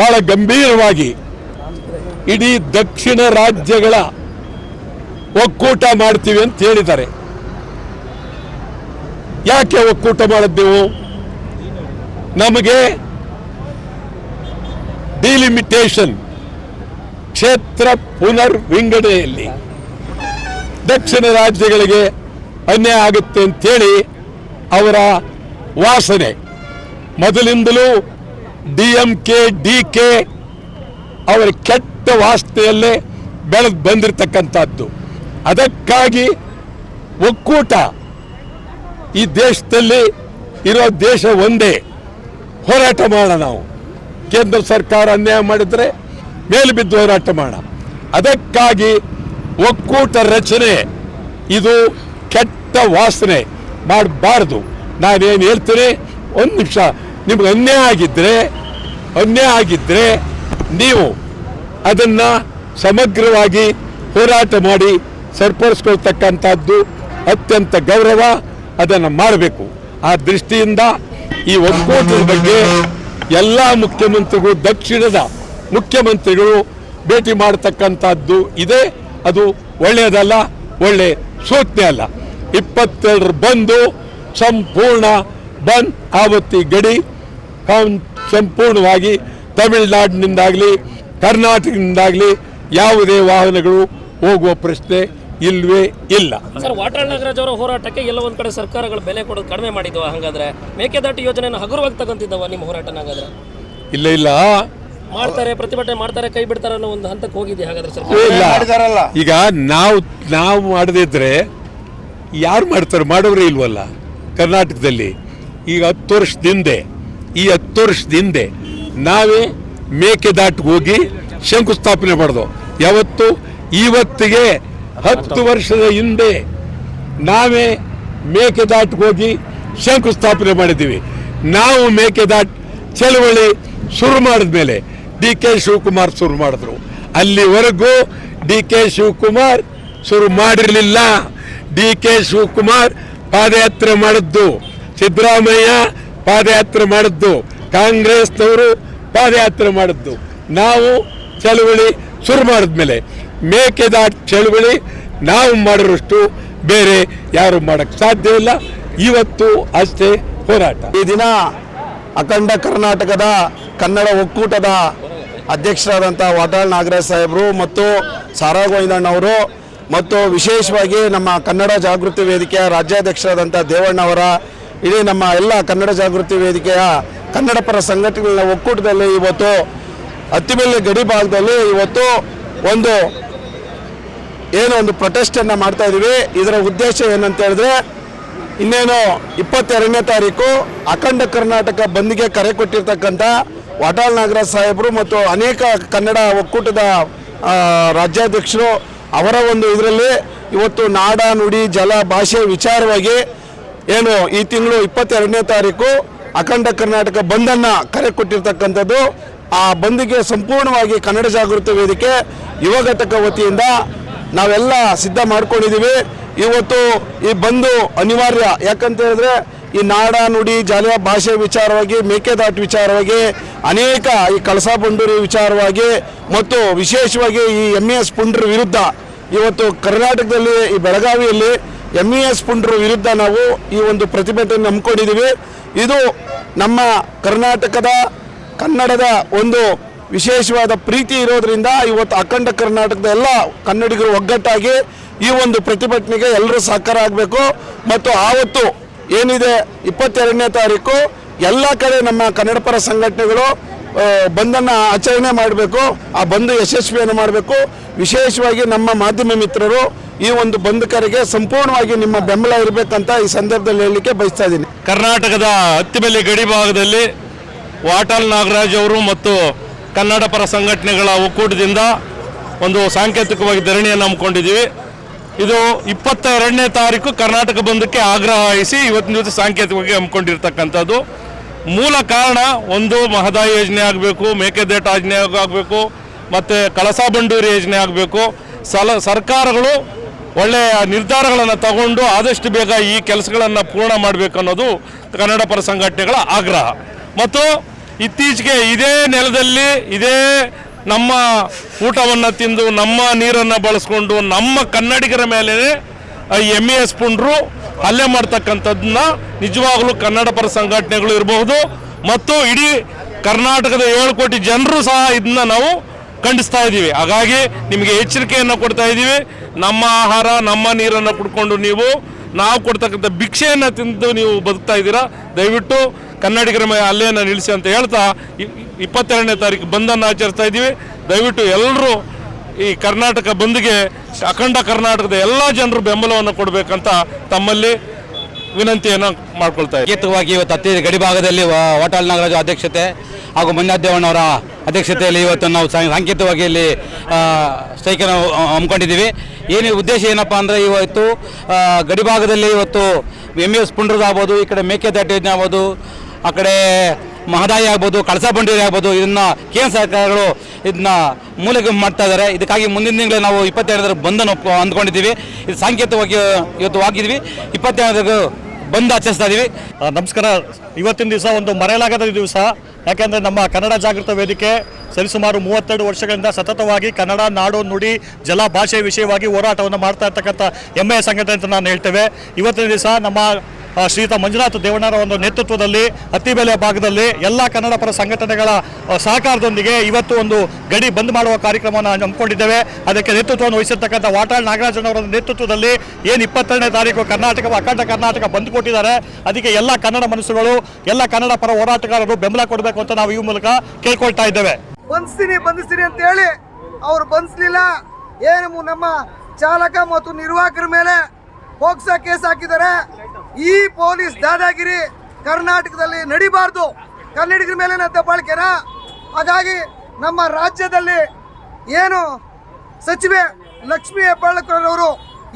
ಬಹಳ ಗಂಭೀರವಾಗಿ ಇಡೀ ದಕ್ಷಿಣ ರಾಜ್ಯಗಳ ಒಕ್ಕೂಟ ಮಾಡ್ತೀವಿ ಅಂತ ಹೇಳಿದ್ದಾರೆ. ಯಾಕೆ ಒಕ್ಕೂಟ ಮಾಡಿದ್ದೆವು ನಮಗೆ ಡಿಲಿಮಿಟೇಷನ್ ಕ್ಷೇತ್ರ ಪುನರ್ ವಿಂಗಡಣೆಯಲ್ಲಿ ದಕ್ಷಿಣ ರಾಜ್ಯಗಳಿಗೆ ಅನ್ಯಾಯ ಆಗುತ್ತೆ ಅಂತೇಳಿ ಅವರ ವಾಸನೆ ಮೊದಲಿಂದಲೂ D M K, D K ಅವರ ಕೆಟ್ಟ ವಾಸನೆಯಲ್ಲೇ ಬೆಳೆದು ಬಂದಿರತಕ್ಕಂಥದ್ದು. ಅದಕ್ಕಾಗಿ ಒಕ್ಕೂಟ ಈ ದೇಶದಲ್ಲಿ ಇರೋ ದೇಶ ಒಂದೇ. ಹೋರಾಟ ಮಾಡೋಣ ನಾವು. ಕೇಂದ್ರ ಸರ್ಕಾರ ಅನ್ಯಾಯ ಮಾಡಿದರೆ ಮೇಲೆ ಬಿದ್ದು ಹೋರಾಟ ಮಾಡೋಣ ಅದಕ್ಕಾಗಿ ಒಕ್ಕೂಟ ರಚನೆ ಇದು ಕೆಟ್ಟ ವಾಸನೆ ಮಾಡಬಾರ್ದು. ನಾನೇನು ಹೇಳ್ತೀನಿ, ಒಂದು ನಿಮಿಷ. ನಿಮ್ಗೆ ಅನ್ಯಾಯ ಆಗಿದ್ರೆ ಅನ್ಯಾಯ ಆಗಿದ್ರೆ ನೀವು ಅದನ್ನ ಸಮಗ್ರವಾಗಿ ಹೋರಾಟ ಮಾಡಿ ಸರಿಪಡಿಸ್ಕೊಳ್ತಕ್ಕಂಥದ್ದು ಅತ್ಯಂತ ಗೌರವ, ಅದನ್ನು ಮಾಡಬೇಕು. ಆ ದೃಷ್ಟಿಯಿಂದ ಈ ಒಕ್ಕೂಟದ ಬಗ್ಗೆ ಎಲ್ಲ ಮುಖ್ಯಮಂತ್ರಿಗಳು, ದಕ್ಷಿಣದ ಮುಖ್ಯಮಂತ್ರಿಗಳು ಭೇಟಿ ಮಾಡತಕ್ಕಂಥದ್ದು ಇದೆ. ಅದು ಒಳ್ಳೆಯದಲ್ಲ, ಒಳ್ಳೆ ಸೂಚನೆ ಅಲ್ಲ. ಇಪ್ಪತ್ತೆರಡರ ಬಂದು ಸಂಪೂರ್ಣ ಬಂದ್ ಆವತ್ತಿ ಗಡಿ ಸಂಪೂರ್ಣವಾಗಿ ತಮಿಳುನಾಡಿನಿಂದಾಗಲಿ ಕರ್ನಾಟಕದಿಂದಾಗಲಿ ಯಾವುದೇ ವಾಹನಗಳು ಹೋಗುವ ಪ್ರಶ್ನೆ ಇಲ್ವೇ ಇಲ್ಲ. ಸರ್ ವಾಟಾಳ್ ನಾಗರಾಜ್ ಅವರ ಹೋರಾಟಕ್ಕೆ ಎಲ್ಲ ಒಂದ್ ಕಡೆ ಸರ್ಕಾರಗಳು ಬೆಲೆ ಕೊಡೋದು ಕಡಿಮೆ ಮಾಡಿದ್ವು ಹಂಗಾದ್ರೆ? ಮೇಕೆದಾಟು ಯೋಜನೆಯನ್ನು ಹಗುರವಾಗಿ ತಗೊಂತಿದ್ದವ ನಿಮ್ಮ ಹೋರಾಟ ಹಾಗಾದ್ರೆ? ಇಲ್ಲ ಇಲ್ಲ. ಮಾಡ್ತಾರೆ ಪ್ರತಿಭಟನೆ ಮಾಡ್ತಾರೆ ಕೈ ಬಿಡ್ತಾರೆ ಅನ್ನೋ ಒಂದು ಹಂತಕ್ಕೆ ಹೋಗಿದೆ ಹಾಗಾದ್ರೆ ಸರ್ ಇಲ್ಲ. ಈಗ ನಾವು ನಾವು ಮಾಡದಿದ್ರೆ ಯಾರು ಮಾಡ್ತಾರೆ? ಮಾಡೋರೇ ಇಲ್ವಲ್ಲ ಕರ್ನಾಟಕದಲ್ಲಿ. ಈಗ ಹತ್ತು ವರ್ಷದ ಹಿಂದೆ ಈ ಹತ್ತು ವರ್ಷದ ಹಿಂದೆ ನಾವೇ ಮೇಕೆದಾಟಿಗೆ ಹೋಗಿ ಶಂಕುಸ್ಥಾಪನೆ ಮಾಡೋದು ಯಾವತ್ತು? ಇವತ್ತಿಗೆ ಹತ್ತು ವರ್ಷದ ಹಿಂದೆ ನಾವೇ ಮೇಕೆದಾಟಿಗೆ ಹೋಗಿ ಶಂಕುಸ್ಥಾಪನೆ ಮಾಡಿದ್ದೀವಿ. ನಾವು ಮೇಕೆದಾಟ್ ಚಳವಳಿ ಶುರು ಮಾಡಿದ ಮೇಲೆ ಡಿ ಕೆ ಶಿವಕುಮಾರ್ ಶುರು ಮಾಡಿದ್ರು. ಅಲ್ಲಿವರೆಗೂ ಡಿ ಕೆ ಶಿವಕುಮಾರ್ ಶುರು ಮಾಡಿರಲಿಲ್ಲ. ಡಿ ಕೆ ಶಿವಕುಮಾರ್ ಪಾದಯಾತ್ರೆ ಮಾಡಿದ್ದು. ಸಿದ್ದರಾಮಯ್ಯ ಪಾದಯಾತ್ರೆ ಮಾಡಿದ್ದು ಕಾಂಗ್ರೆಸ್ನವರು ಪಾದಯಾತ್ರೆ ಮಾಡಿದ್ದು. ನಾವು ಚಳುವಳಿ ಶುರು ಮಾಡಿದ್ಮೇಲೆ ಮೇಕೆದಾಟ್ ಚಳುವಳಿ ನಾವು ಮಾಡಿರೋಷ್ಟು ಬೇರೆ ಯಾರು ಮಾಡಕ್ಕೆ ಸಾಧ್ಯ ಇಲ್ಲ. ಇವತ್ತು ಅಷ್ಟೇ ಹೋರಾಟ. ಈ ದಿನ ಅಖಂಡ ಕರ್ನಾಟಕದ ಕನ್ನಡ ಒಕ್ಕೂಟದ ಅಧ್ಯಕ್ಷರಾದಂಥ ವಾಟಾಳ್ ನಾಗರಾಜ್ ಸಾಹೇಬರು ಮತ್ತು ಸಾರಾ ಗೋವಿಂದಣ್ಣವರು ಮತ್ತು ವಿಶೇಷವಾಗಿ ನಮ್ಮ ಕನ್ನಡ ಜಾಗೃತಿ ವೇದಿಕೆಯ ರಾಜ್ಯಾಧ್ಯಕ್ಷರಾದಂಥ ದೇವಣ್ಣವರ ಇಡೀ ನಮ್ಮ ಎಲ್ಲ ಕನ್ನಡ ಜಾಗೃತಿ ವೇದಿಕೆಯ ಕನ್ನಡ ಪರ ಸಂಘಟನೆಗಳ ಒಕ್ಕೂಟದಲ್ಲಿ ಇವತ್ತು ಅತ್ತಿಬೆಲೆ ಗಡಿ ಭಾಗದಲ್ಲಿ ಇವತ್ತು ಒಂದು ಏನು ಒಂದು ಪ್ರೊಟೆಸ್ಟನ್ನು ಮಾಡ್ತಾ ಇದ್ದೀವಿ. ಇದರ ಉದ್ದೇಶ ಏನಂತ ಹೇಳಿದ್ರೆ ಇನ್ನೇನು ಇಪ್ಪತ್ತೆರಡನೇ ತಾರೀಕು ಅಖಂಡ ಕರ್ನಾಟಕ ಬಂದ್ಗೆ ಕರೆ ಕೊಟ್ಟಿರ್ತಕ್ಕಂಥ ವಾಟಾಳ್ ನಾಗರಾಜ್ ಸಾಹೇಬರು ಮತ್ತು ಅನೇಕ ಕನ್ನಡ ಒಕ್ಕೂಟದ ರಾಜ್ಯಾಧ್ಯಕ್ಷರು ಅವರ ಒಂದು ಇದರಲ್ಲಿ ಇವತ್ತು ನಾಡ ನುಡಿ ಜಲ ಭಾಷೆ ವಿಚಾರವಾಗಿ ಏನು ಈ ತಿಂಗಳು ಇಪ್ಪತ್ತೆರಡನೇ ತಾರೀಕು ಅಖಂಡ ಕರ್ನಾಟಕ ಬಂದನ್ನು ಕರೆ ಕೊಟ್ಟಿರ್ತಕ್ಕಂಥದ್ದು. ಆ ಬಂದ್ಗೆ ಸಂಪೂರ್ಣವಾಗಿ ಕನ್ನಡ ಜಾಗೃತಿ ವೇದಿಕೆ ಯುವ ಘಟಕ ವತಿಯಿಂದ ನಾವೆಲ್ಲ ಸಿದ್ಧ ಮಾಡ್ಕೊಂಡಿದ್ದೀವಿ. ಇವತ್ತು ಈ ಬಂದು ಅನಿವಾರ್ಯ. ಯಾಕಂತ ಹೇಳಿದ್ರೆ ಈ ನಾಡ ನುಡಿ ಜಾಲಿಯ ಭಾಷೆ ವಿಚಾರವಾಗಿ, ಮೇಕೆದಾಟು ವಿಚಾರವಾಗಿ, ಅನೇಕ ಈ ಕಳಸಾ ಬಂಡೂರಿ ವಿಚಾರವಾಗಿ ಮತ್ತು ವಿಶೇಷವಾಗಿ ಈ ಎಂ ಎಸ್ ಪುಂಡ್ರ ವಿರುದ್ಧ ಇವತ್ತು ಕರ್ನಾಟಕದಲ್ಲಿ ಈ ಬೆಳಗಾವಿಯಲ್ಲಿ ಎಂ ಇ ಎಸ್ ಪುಂಡ್ರ ವಿರುದ್ಧ ನಾವು ಈ ಒಂದು ಪ್ರತಿಭಟನೆ ಹಮ್ಮಿಕೊಂಡಿದ್ದೀವಿ. ಇದು ನಮ್ಮ ಕರ್ನಾಟಕದ, ಕನ್ನಡದ ಒಂದು ವಿಶೇಷವಾದ ಪ್ರೀತಿ ಇರೋದ್ರಿಂದ ಇವತ್ತು ಅಖಂಡ ಕರ್ನಾಟಕದ ಎಲ್ಲ ಕನ್ನಡಿಗರು ಒಗ್ಗಟ್ಟಾಗಿ ಈ ಒಂದು ಪ್ರತಿಭಟನೆಗೆ ಎಲ್ಲರೂ ಸಹಕಾರ ಆಗಬೇಕು. ಮತ್ತು ಆವತ್ತು ಏನಿದೆ ಇಪ್ಪತ್ತೆರಡನೇ ತಾರೀಕು, ಎಲ್ಲ ಕಡೆ ನಮ್ಮ ಕನ್ನಡ ಪರ ಸಂಘಟನೆಗಳು ಬಂದನ್ನು ಆಚರಣೆ ಮಾಡಬೇಕು. ಆ ಬಂದು ಯಶಸ್ವಿಯನ್ನು ಮಾಡಬೇಕು. ವಿಶೇಷವಾಗಿ ನಮ್ಮ ಮಾಧ್ಯಮ ಮಿತ್ರರು ಈ ಒಂದು ಬಂಧುಕರಿಗೆ ಕರೆಗೆ ಸಂಪೂರ್ಣವಾಗಿ ನಿಮ್ಮ ಬೆಂಬಲ ಇರಬೇಕಂತ ಈ ಸಂದರ್ಭದಲ್ಲಿ ಹೇಳಲಿಕ್ಕೆ ಬಯಸ್ತಾ ಇದ್ದೀನಿ. ಕರ್ನಾಟಕದ ಹತ್ತಿಬೆಲೆ ಗಡಿ ಭಾಗದಲ್ಲಿ ವಾಟಾಲ್ ನಾಗರಾಜ್ ಅವರು ಮತ್ತು ಕನ್ನಡ ಪರ ಸಂಘಟನೆಗಳ ಒಕ್ಕೂಟದಿಂದ ಒಂದು ಸಾಂಕೇತಿಕವಾಗಿ ಧರಣಿಯನ್ನು ಹಮ್ಮಿಕೊಂಡಿದ್ದೀವಿ. ಇದು ಇಪ್ಪತ್ತ ಎರಡನೇ ತಾರೀಕು ಕರ್ನಾಟಕ ಬಂದಕ್ಕೆ ಆಗ್ರಹಿಸಿ ಇವತ್ತಿನ ದಿವಸ ಸಾಂಕೇತಿಕವಾಗಿ ಹಮ್ಮಿಕೊಂಡಿರ್ತಕ್ಕಂಥದ್ದು. ಮೂಲ ಕಾರಣ ಒಂದು ಮಹದಾಯಿ ಯೋಜನೆ ಆಗಬೇಕು, ಮೇಕೆದೇಟ ಯೋಜನೆ ಆಗಬೇಕು, ಮತ್ತು ಕಳಸಾ ಬಂಡೂರಿ ಯೋಜನೆ ಆಗಬೇಕು. ಸಲ ಸರ್ಕಾರಗಳು ಒಳ್ಳೆಯ ನಿರ್ಧಾರಗಳನ್ನು ತಗೊಂಡು ಆದಷ್ಟು ಬೇಗ ಈ ಕೆಲಸಗಳನ್ನು ಪೂರ್ಣ ಮಾಡಬೇಕು ಅನ್ನೋದು ಕನ್ನಡ ಪರ ಸಂಘಟನೆಗಳ ಆಗ್ರಹ. ಮತ್ತು ಇತ್ತೀಚೆಗೆ ಇದೇ ನೆಲದಲ್ಲಿ ಇದೇ ನಮ್ಮ ಊಟವನ್ನು ತಿಂದು ನಮ್ಮ ನೀರನ್ನು ಬಳಸ್ಕೊಂಡು ನಮ್ಮ ಕನ್ನಡಿಗರ ಮೇಲೆ ಎಂ ಎಸ್ ಪುಂಡ್ರು ಹಲ್ಲೆ ಮಾಡ್ತಕ್ಕಂಥದ್ದನ್ನ ನಿಜವಾಗಲೂ ಕನ್ನಡ ಪರ ಸಂಘಟನೆಗಳು ಇರಬಹುದು. ಮತ್ತು ಇಡೀ ಕರ್ನಾಟಕದ ಏಳು ಕೋಟಿ ಜನರು ಸಹ ಇದನ್ನ ನಾವು ಖಂಡಿಸ್ತಾ ಇದ್ದೀವಿ. ಹಾಗಾಗಿ ನಿಮಗೆ ಎಚ್ಚರಿಕೆಯನ್ನು ಕೊಡ್ತಾ ಇದ್ದೀವಿ. ನಮ್ಮ ಆಹಾರ, ನಮ್ಮ ನೀರನ್ನು ಕುಡ್ಕೊಂಡು ನೀವು ನಾವು ಕೊಡ್ತಕ್ಕಂಥ ಭಿಕ್ಷೆಯನ್ನು ತಿಂದು ನೀವು ಬದುಕ್ತಾ ಇದ್ದೀರಾ? ದಯವಿಟ್ಟು ಕನ್ನಡಿಗರ ಮೇಲೆ ಅಲ್ಲೇನ ನಿಲ್ಲಿಸಿ ಅಂತ ಹೇಳ್ತಾ ಇಪ್ಪತ್ತೆರಡನೇ ತಾರೀಕು ಬಂದನ್ನು ಆಚರಿಸ್ತಾ ಇದ್ದೀವಿ. ದಯವಿಟ್ಟು ಎಲ್ಲರೂ ಈ ಕರ್ನಾಟಕ ಬಂದ್ಗೆ ಅಖಂಡ ಕರ್ನಾಟಕದ ಎಲ್ಲ ಜನರು ಬೆಂಬಲವನ್ನು ಕೊಡಬೇಕಂತ ತಮ್ಮಲ್ಲಿ ವಿನಂತಿಯನ್ನು ಮಾಡ್ಕೊಳ್ತಾ ಇದ್ದೀವಿ ಇವತ್ತು ಅತಿ ಗಡಿ ಭಾಗದಲ್ಲಿ, ವ- ವಾಟಾಳ್ ನಾಗರಾಜು ಅಧ್ಯಕ್ಷತೆ ಹಾಗೂ ಮಂಜಾದೇವಣ್ಣವರ ಅಧ್ಯಕ್ಷತೆಯಲ್ಲಿ ಇವತ್ತು ನಾವು ಸಾಂಕೇತಿಕವಾಗಿ ಇಲ್ಲಿ ಸ್ಟ್ರೈಕನ್ನು ಹಮ್ಮಿಕೊಂಡಿದ್ದೀವಿ. ಏನು ಉದ್ದೇಶ ಏನಪ್ಪ ಅಂದರೆ ಇವತ್ತು ಗಡಿಭಾಗದಲ್ಲಿ ಇವತ್ತು ಎಂ ಎಸ್ ಪುಂಡ್ರದ್ ಆಗ್ಬೋದು, ಈ ಕಡೆ ಮೇಕೆದಾಟು ಆಗ್ಬೋದು, ಆ ಕಡೆ ಮಹದಾಯಿ ಆಗ್ಬೋದು, ಕಳಸಾ ಬಂಡೂರಿ ಆಗ್ಬೋದು, ಇದನ್ನ ಕೇಂದ್ರ ಸರ್ಕಾರಗಳು ಇದನ್ನ ಮೂಲೆಗೆ ಮಾಡ್ತಾ ಇದ್ದಾರೆ ಇದಕ್ಕಾಗಿ ಮುಂದಿನ ತಿಂಗಳು ನಾವು ಇಪ್ಪತ್ತೆರಡರ ಒಪ್ಕೊ ಅಂದ್ಕೊಂಡಿದ್ದೀವಿ. ಇದು ಸಾಂಕೇತಿಕವಾಗಿ ಇವತ್ತು ಆಗಿದ್ವಿ ಇಪ್ಪತ್ತೆರಡು ಬಂದ್ ಆಚರಿಸ್ತಾ ಇದೀವಿ. ನಮಸ್ಕಾರ. ಇವತ್ತಿನ ದಿವಸ ಒಂದು ಮರೆಯಲಾಗದ ದಿವಸ. ಯಾಕೆಂದರೆ ನಮ್ಮ ಕನ್ನಡ ಜಾಗೃತ ವೇದಿಕೆ ಸರಿಸುಮಾರು ಮೂವತ್ತೆರಡು ವರ್ಷಗಳಿಂದ ಸತತವಾಗಿ ಕನ್ನಡ, ನಾಡು, ನುಡಿ, ಜಲ, ಭಾಷೆ ವಿಷಯವಾಗಿ ಹೋರಾಟವನ್ನು ಮಾಡ್ತಾ ಇರ್ತಕ್ಕಂಥ ಹೆಮ್ಮೆಯ ಸಂಘಟನೆ ಅಂತ ನಾನು ಹೇಳ್ತೇವೆ. ಇವತ್ತಿನ ದಿವಸ ನಮ್ಮ ಶ್ರೀಯುತ ಮಂಜುನಾಥ ದೇವಣ್ಣರ ಒಂದು ನೇತೃತ್ವದಲ್ಲಿ ಅತ್ತಿಬೆಲೆ ಭಾಗದಲ್ಲಿ ಎಲ್ಲ ಕನ್ನಡ ಪರ ಸಂಘಟನೆಗಳ ಸಹಕಾರದೊಂದಿಗೆ ಇವತ್ತು ಒಂದು ಗಡಿ ಬಂದ್ ಮಾಡುವ ಕಾರ್ಯಕ್ರಮವನ್ನು ಹಮ್ಮಿಕೊಂಡಿದ್ದೇವೆ. ಅದಕ್ಕೆ ನೇತೃತ್ವವನ್ನು ವಹಿಸಿರ್ತಕ್ಕಂಥ ವಾಟಾಳ್ ನಾಗರಾಜನವರ ನೇತೃತ್ವದಲ್ಲಿ ಏನು ಇಪ್ಪತ್ತೆರಡನೇ ತಾರೀಕು ಕರ್ನಾಟಕ ಅಖಂಡ ಕರ್ನಾಟಕ ಬಂದ್ ಕೊಟ್ಟಿದ್ದಾರೆ. ಅದಕ್ಕೆ ಎಲ್ಲ ಕನ್ನಡ ಮನಸ್ಸುಗಳು, ಎಲ್ಲ ಕನ್ನಡ ಪರ ಹೋರಾಟಗಾರರು ಬೆಂಬಲ ಕೊಡಬೇಕು ಅಂತ ನಾವು ಈ ಮೂಲಕ ಕೇಳ್ಕೊಳ್ತಾ ಇದ್ದೇವೆ. ಬಂಧಿಸ್ತೀನಿ ಬಂಧಿಸ್ತೀನಿ ಅಂತ ಹೇಳಿ ಅವ್ರು ಬಂಧಿಸ್ಲಿಲ್ಲ ಏನು ನಮ್ಮ ಚಾಲಕ ಮತ್ತು ನಿರ್ವಾಹಕರ ಮೇಲೆ ಪೋಕ್ಸಾ ಕೇಸ್ ಹಾಕಿದ್ದಾರೆ. ಈ ಪೊಲೀಸ್ ದಾದಾಗಿರಿ ಕರ್ನಾಟಕದಲ್ಲಿ ನಡಿಬಾರ್ದು. ಕನ್ನಡಿಗರ ಮೇಲೆ ದಬ್ಬಾಳಿಕೆನ? ಹಾಗಾಗಿ ನಮ್ಮ ರಾಜ್ಯದಲ್ಲಿ ಏನು ಸಚಿವೆ ಲಕ್ಷ್ಮೀ ಹೆಬ್ಬಾಳ್ಕರವರು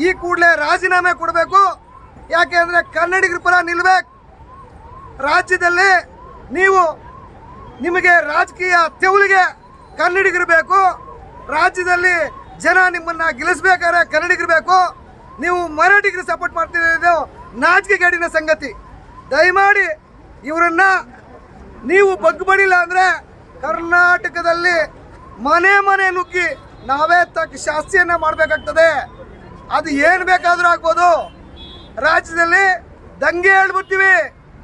ಈ ಕೂಡಲೇ ರಾಜೀನಾಮೆ ಕೊಡಬೇಕು. ಯಾಕೆ ಅಂದರೆ ಕನ್ನಡಿಗರ ಪರ ನಿಲ್ಬೇಕು. ರಾಜ್ಯದಲ್ಲಿ ನೀವು ನಿಮಗೆ ರಾಜಕೀಯ ತೆವಲಿಗೆ ಕನ್ನಡಿಗರು ಬೇಕು. ರಾಜ್ಯದಲ್ಲಿ ಜನ ನಿಮ್ಮನ್ನು ಗೆಲ್ಲಿಸ್ಬೇಕಾದ್ರೆ ಕನ್ನಡಿಗರು ಬೇಕು. ನೀವು ಮರಾಠಿಗರು ಸಪೋರ್ಟ್ ಮಾಡ್ತಿದ್ದು ನಾಚಿಕೆಗೇಡಿನ ಸಂಗತಿ. ದಯಮಾಡಿ ಇವರನ್ನ ನೀವು ಬಗ್ಬಡಿಲ್ಲ ಅಂದ್ರೆ ಕರ್ನಾಟಕದಲ್ಲಿ ಮನೆ ಮನೆ ನುಗ್ಗಿ ನಾವೇ ತಕ್ಕ ಶಾಸ್ತಿಯನ್ನು ಮಾಡಬೇಕಾಗ್ತದೆ. ಅದು ಏನು ಬೇಕಾದರೂ ಆಗ್ಬೋದು. ರಾಜ್ಯದಲ್ಲಿ ದಂಗೆ ಹೇಳ್ಬಿಡ್ತೀವಿ.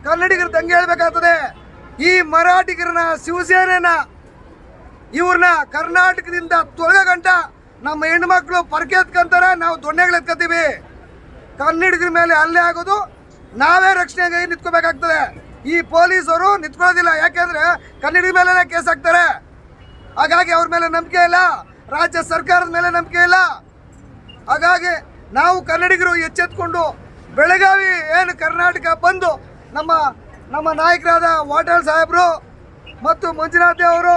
ಕನ್ನಡಿಗರು ದಂಗೆ ಹೇಳ್ಬೇಕಾಗ್ತದೆ. ಈ ಮರಾಠಿಗರನ್ನ ಶಿವಸೇನೆನ ಇವ್ರನ್ನ ಕರ್ನಾಟಕದಿಂದ ತೊಲಗಂಟ ನಮ್ಮ ಹೆಣ್ಮಕ್ಳು ಪರಕೆ ಎತ್ಕೊಂತಾರೆ ನಾವು ದೊಣ್ಣೆಗಳು ಎತ್ಕೊತೀವಿ. ಕನ್ನಡಿಗರ ಮೇಲೆ ಹಲ್ಲೆ ಆಗೋದು ನಾವೇ ರಕ್ಷಣೆಗೆ ನಿಂತ್ಕೋಬೇಕಾಗ್ತದೆ. ಈ ಪೊಲೀಸರು ನಿಂತ್ಕೊಳ್ಳೋದಿಲ್ಲ. ಯಾಕೆಂದ್ರೆ ಕನ್ನಡಿಗರ ಮೇಲೆ ಕೇಸ್ ಹಾಕ್ತಾರೆ. ಹಾಗಾಗಿ ಅವ್ರ ಮೇಲೆ ನಂಬಿಕೆ ಇಲ್ಲ. ರಾಜ್ಯ ಸರ್ಕಾರದ ಮೇಲೆ ನಂಬಿಕೆ ಇಲ್ಲ. ಹಾಗಾಗಿ ನಾವು ಕನ್ನಡಿಗರು ಎಚ್ಚೆತ್ಕೊಂಡು ಬೆಳಗಾವಿ ಏನು ಕರ್ನಾಟಕ ಬಂದು ನಮ್ಮ ನಮ್ಮ ನಾಯಕರಾದ ವಾಟಾಳ್ ಸಾಹೇಬರು ಮತ್ತು ಮಂಜುನಾಥ್ ಅವರು,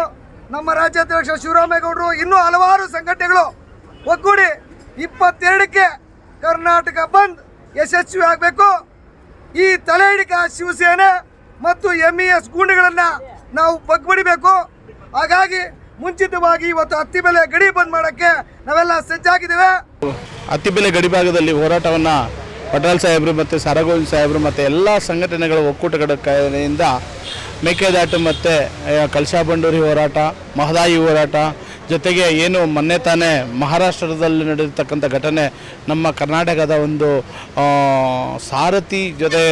ನಮ್ಮ ರಾಜ್ಯಾಧ್ಯಕ್ಷ ಶಿವರಾಮೇಗೌಡರು ಇನ್ನೂ ಹಲವಾರು ಸಂಘಟನೆಗಳು ಒಗ್ಗೂಡಿ ಇಪ್ಪತ್ತೆರಡಕ್ಕೆ ಕರ್ನಾಟಕ ಬಂದ್ ಯಶಸ್ವಿ ಆಗಬೇಕು. ಈ ತಲೆ ಹಿಡಿಕ ಶಿವಸೇನೆ ಮತ್ತು ಎಂ ಇ ಎಸ್ ಗೂಂಡುಗಳನ್ನು ನಾವು ಬಗ್ಬಡಿಬೇಕು. ಹಾಗಾಗಿ ಮುಂಚಿತವಾಗಿ ಇವತ್ತು ಹತ್ತಿ ಬೆಲೆ ಗಡಿ ಬಂದ್ ಮಾಡೋಕ್ಕೆ ನಾವೆಲ್ಲ ಸಜ್ಜಾಗಿದ್ದೇವೆ. ಅತ್ತಿಬೆಲೆ ಗಡಿಭಾಗದಲ್ಲಿ ಹೋರಾಟವನ್ನು ಪಟೇಲ್ ಸಾಹೇಬರು ಮತ್ತು ಸಾರಗೋವಿಂದ್ ಸಾಹೇಬರು ಮತ್ತು ಎಲ್ಲ ಸಂಘಟನೆಗಳ ಒಕ್ಕೂಟಗಳ ಕಡೆಯಿಂದ ಮೇಕೆದಾಟು ಮತ್ತು ಕಲಶಾ ಬಂಡೂರಿ ಹೋರಾಟ, ಮಹದಾಯಿ ಹೋರಾಟ ಜೊತೆಗೆ ಏನು ಮೊನ್ನೆ ತಾನೇ ಮಹಾರಾಷ್ಟ್ರದಲ್ಲಿ ನಡೆದಿರ್ತಕ್ಕಂಥ ಘಟನೆ, ನಮ್ಮ ಕರ್ನಾಟಕದ ಒಂದು ಸಾರಥಿ ಜೊತೆ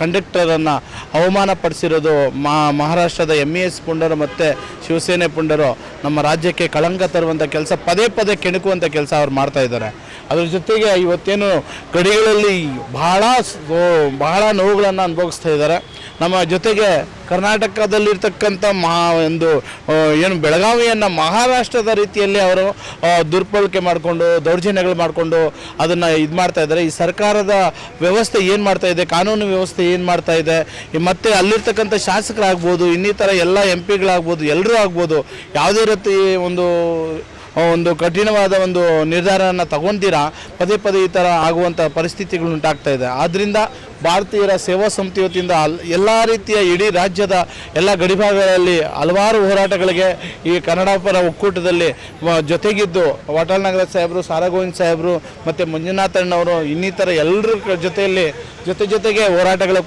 ಕಂಡಕ್ಟರನ್ನು ಅವಮಾನಪಡಿಸಿರೋದು ಮಾ, ಮಹಾರಾಷ್ಟ್ರದ ಎಂ ಇ ಎಸ್ ಪುಂಡರು ಮತ್ತು ಶಿವಸೇನೆ ಪುಂಡರು, ನಮ್ಮ ರಾಜ್ಯಕ್ಕೆ ಕಳಂಕ ತರುವಂಥ ಕೆಲಸ, ಪದೇ ಪದೇ ಕೆಣಕುವಂಥ ಕೆಲಸ ಅವ್ರು ಮಾಡ್ತಾ ಇದ್ದಾರೆ. ಅದ್ರ ಜೊತೆಗೆ ಇವತ್ತೇನು ಗಡಿಗಳಲ್ಲಿ ಬಹಳ ಬಹಳ ನೋವುಗಳನ್ನು ಅನುಭವಿಸ್ತಾ ಇದ್ದಾರೆ. ನಮ್ಮ ಜೊತೆಗೆ ಕರ್ನಾಟಕದಲ್ಲಿರ್ತಕ್ಕಂಥ ಮಹಾ ಒಂದು ಏನು ಬೆಳಗಾವಿಯನ್ನು ಮಹಾರಾಷ್ಟ್ರದ ರೀತಿಯಲ್ಲಿ ಅವರು ದುರ್ಬಳಕೆ ಮಾಡಿಕೊಂಡು, ದೌರ್ಜನ್ಯಗಳು ಮಾಡಿಕೊಂಡು ಅದನ್ನು ಇದು ಮಾಡ್ತಾ ಇದ್ದಾರೆ. ಈ ಸರ್ಕಾರದ ವ್ಯವಸ್ಥೆ ಏನು ಮಾಡ್ತಾ ಇದೆ, ಕಾನೂನು ವ್ಯವಸ್ಥೆ ಏನು ಮಾಡ್ತಾ ಇದೆ ಮತ್ತೆ ಅಲ್ಲಿರ್ತಕ್ಕಂಥ ಶಾಸಕರಾಗ್ಬೋದು, ಇನ್ನಿತರ ಎಲ್ಲ ಎಂ ಪಿಗಳಾಗ್ಬೋದು ಎಲ್ಲರೂ ಆಗ್ಬೋದು, ಯಾವುದೇ ರೀತಿ ಒಂದು ಒಂದು ಕಠಿಣವಾದ ಒಂದು ನಿರ್ಧಾರವನ್ನು ತಗೊಂತೀರಾ ಪದೇ ಪದೇ ಈ ಥರ ಆಗುವಂಥ ಪರಿಸ್ಥಿತಿಗಳು ಉಂಟಾಗ್ತಾ ಇದೆ. ಆದ್ದರಿಂದ ಭಾರತೀಯರ ಸೇವಾ ಸಮಿತಿ ವತಿಯಿಂದ ಎಲ್ಲ ರೀತಿಯ ಇಡೀ ರಾಜ್ಯದ ಎಲ್ಲ ಗಡಿಭಾಗಗಳಲ್ಲಿ ಹಲವಾರು ಹೋರಾಟಗಳಿಗೆ ಈ ಕನ್ನಡ ಪರ ಒಕ್ಕೂಟದಲ್ಲಿ ಜೊತೆಗಿದ್ದು ವಾಟಾಳ್ ನಗರ ಸಾಹೇಬರು, ಸಾರಗೋವಿಂದ್ ಸಾಹೇಬರು ಮತ್ತು ಮಂಜುನಾಥಣ್ಣವರು ಇನ್ನಿತರ ಎಲ್ಲರ ಜೊತೆಯಲ್ಲಿ ಜೊತೆ ಜೊತೆಗೆ ಹೋರಾಟಗಳ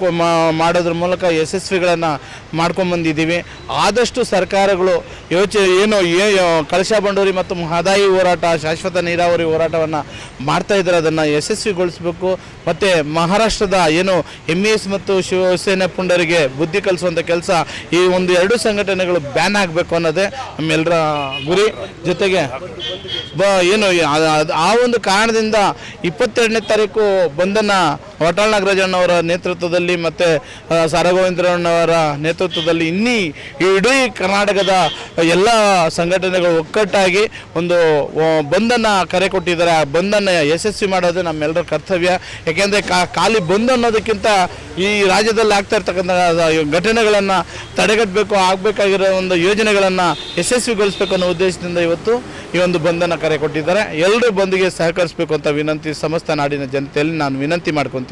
ಮಾಡೋದ್ರ ಮೂಲಕ ಯಶಸ್ವಿಗಳನ್ನು ಮಾಡ್ಕೊಂಬಂದಿದ್ದೀವಿ. ಆದಷ್ಟು ಸರ್ಕಾರಗಳು ಯೋಚನೆ ಏನು ಏ ಕಳಶಾ ಬಂಡೂರಿ ಮತ್ತು ಮಹದಾಯಿ ಹೋರಾಟ, ಶಾಶ್ವತ ನೀರಾವರಿ ಹೋರಾಟವನ್ನು ಮಾಡ್ತಾ ಇದ್ದಾರೆ ಅದನ್ನು ಯಶಸ್ವಿಗೊಳಿಸಬೇಕು. ಮತ್ತು ಮಹಾರಾಷ್ಟ್ರದ ಏನು ಎಂ ಎಸ್ ಮತ್ತು ಶಿವಸೇನೆ ಪುಂಡರಿಗೆ ಬುದ್ಧಿ ಕಲಿಸುವಂಥ ಕೆಲಸ ಈ ಒಂದು ಎರಡು ಸಂಘಟನೆಗಳು ಬ್ಯಾನ್ ಆಗಬೇಕು ಅನ್ನೋದೇ ನಮ್ಮೆಲ್ಲರ ಗುರಿ. ಜೊತೆಗೆ ಬ, ಏನು ಆ ಒಂದು ಕಾರಣದಿಂದ ಇಪ್ಪತ್ತೆರಡನೇ ತಾರೀಕು ಬಂದನ್ನು ವಾಟಾಳ್ ನಾಗರಾಜಣ್ಣವರ ನೇತೃತ್ವದಲ್ಲಿ ಮತ್ತು ಸಾರಗೋವಿಂದರಣ್ಣವರ ನೇತೃತ್ವದಲ್ಲಿ ಇನ್ನೀ ಇಡೀ ಕರ್ನಾಟಕದ ಎಲ್ಲ ಸಂಘಟನೆಗಳು ಒಕ್ಕಟ್ಟಾಗಿ ಒಂದು ಬಂದನ್ನು ಕರೆ ಕೊಟ್ಟಿದ್ದಾರೆ. ಆ ಬಂದನ್ನು ಯಶಸ್ವಿ ಮಾಡೋದು ನಮ್ಮೆಲ್ಲರ ಕರ್ತವ್ಯ. ಯಾಕೆಂದರೆ ಖಾಲಿ ಬಂದ್ ಅನ್ನೋದಕ್ಕಿಂತ ಈ ರಾಜ್ಯದಲ್ಲಿ ಆಗ್ತಾ ಇರ್ತಕ್ಕಂಥ ಘಟನೆಗಳನ್ನು ತಡೆಗಟ್ಟಬೇಕು, ಆಗಬೇಕಾಗಿರೋ ಒಂದು ಯೋಜನೆಗಳನ್ನು ಯಶಸ್ವಿಗೊಳಿಸಬೇಕು ಅನ್ನೋ ಉದ್ದೇಶದಿಂದ ಇವತ್ತು ಈ ಒಂದು ಬಂದನ್ನು ಕರೆ ಕೊಟ್ಟಿದ್ದಾರೆ. ಎಲ್ಲರೂ ಬಂದಿಗೆ ಸಹಕರಿಸಬೇಕು ಅಂತ ವಿನಂತಿ, ಸಮಸ್ತ ನಾಡಿನ ಜನತೆಯಲ್ಲಿ ನಾನು ವಿನಂತಿ ಮಾಡ್ಕೊತೀನಿ.